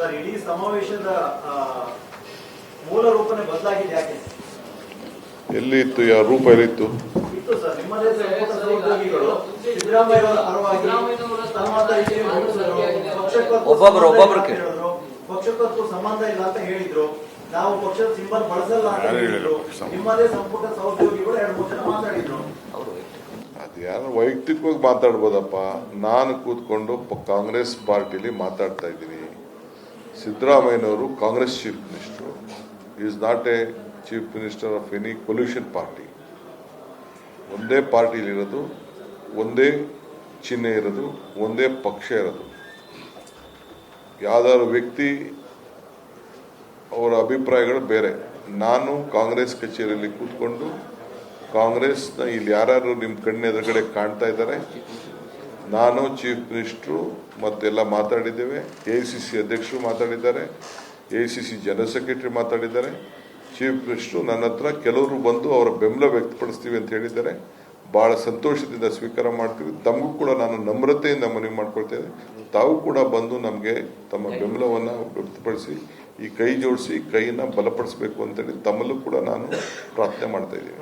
Sir ಇಡೀ ಸಮಾವೇಶದ ಮೂಲ ರೂಪನೇ ಬದಲಾಗಿದೆ ಯಾಕೆ? ಎಲ್ಲಿ ಇತ್ತು ಯಾವ ರೂಪ ಎಲ್ಲಿತ್ತು ಒಬ್ಬೊಬ್ರು- ಒಬ್ಬೊಬ್ರು ಇಲ್ಲ ಅಂತ ಹೇಳಿದ್ರು. ಪಕ್ಷಕ್ಕೂ ಸಂಬಂಧ ಇಲ್ಲ ಅಂತ ಹೇಳಿದ್ರು. ನಾವು ಪಕ್ಷದ ಸಿಂಬಲ್ ಬಳಸಲ್ಲ ಅಂತ ಹೇಳಿದ್ರು. ಹೇಳಿದ್ರು? ನಿಮ್ಮದೇ ಸಂಪುಟ ಸಹೋದ್ಯೋಗಿಗಳು ಎರಡು ಮೂರು ಜನ ಮಾತಾಡಿದ್ರು. ಅದು ಯಾರು ವೈಯಕ್ತಿಕವಾಗಿ ಮಾತಾಡ್ಬೋದಪ್ಪ? ನಾನು ಕೂತ್ಕೊಂಡು ಕಾಂಗ್ರೆಸ್ ಪಾರ್ಟಿಲಿ ಮಾತಾಡ್ತಾ ಇದ್ದೀನಿ. ಸಿದ್ದರಾಮಯ್ಯನವರು Congress chief minister. Is not a chief minister of any pollution party ಒಂದೇ ಪಾರ್ಟಿಲಿರೋದು ಒಂದೇ ಚಿಹ್ನೆ ಇರೋದು, ಒಂದೇ ಪಕ್ಷ ಇರೋದು. ಯಾವ್ದಾದ್ರು ವ್ಯಕ್ತಿ ಅವರ ಅಭಿಪ್ರಾಯಗಳು ಬೇರೆ. ನಾನು ಕಾಂಗ್ರೆಸ್ ಕಚೇರಿಯಲ್ಲಿ ಕೂತ್ಕೊಂಡು ಕಾಂಗ್ರೆಸ್ನ ಇಲ್ಲಿ ಯಾರ್ಯಾರು ನಿಮ್ಮ ಕಣ್ಣೆದುರುಗಡೆ ಕಾಣ್ತಾ ಇದ್ದಾರೆ ನಾನು ಚೀಫ್ ಮಿನಿಸ್ಟ್ರು ಮತ್ತೆಲ್ಲ ಮಾತಾಡಿದ್ದೇವೆ. ಎ ಸಿ ಸಿ ಅಧ್ಯಕ್ಷರು ಮಾತಾಡಿದ್ದಾರೆ. A C C general secretary ಮಾತಾಡಿದ್ದಾರೆ. ಚೀಫ್ ಮಿನಿಸ್ಟ್ರು ನನ್ನ ಹತ್ರ ಕೆಲವರು ಬಂದು ಅವರ ಬೆಂಬಲ ವ್ಯಕ್ತಪಡಿಸ್ತೀವಿ ಅಂತ ಹೇಳಿದ್ದಾರೆ. ಬಹಳ ಸಂತೋಷದಿಂದ ಸ್ವೀಕಾರ ಮಾಡ್ತೀವಿ. ತಮಗೂ ಕೂಡ ನಾನು ನಮ್ರತೆಯಿಂದ ಮನವಿ ಮಾಡ್ಕೊಳ್ತೇನೆ ತಾವು ಕೂಡ ಬಂದು ನಮಗೆ ತಮ್ಮ ಬೆಂಬಲವನ್ನು ವ್ಯಕ್ತಪಡಿಸಿ, ಈ ಕೈ ಜೋಡಿಸಿ, ಕೈಯನ್ನು ಬಲಪಡಿಸಬೇಕು ಅಂತೇಳಿ ತಮ್ಮಲ್ಲೂ ಕೂಡ ನಾನು ಪ್ರಾರ್ಥನೆ ಮಾಡ್ತಾ ಇದ್ದೀನಿ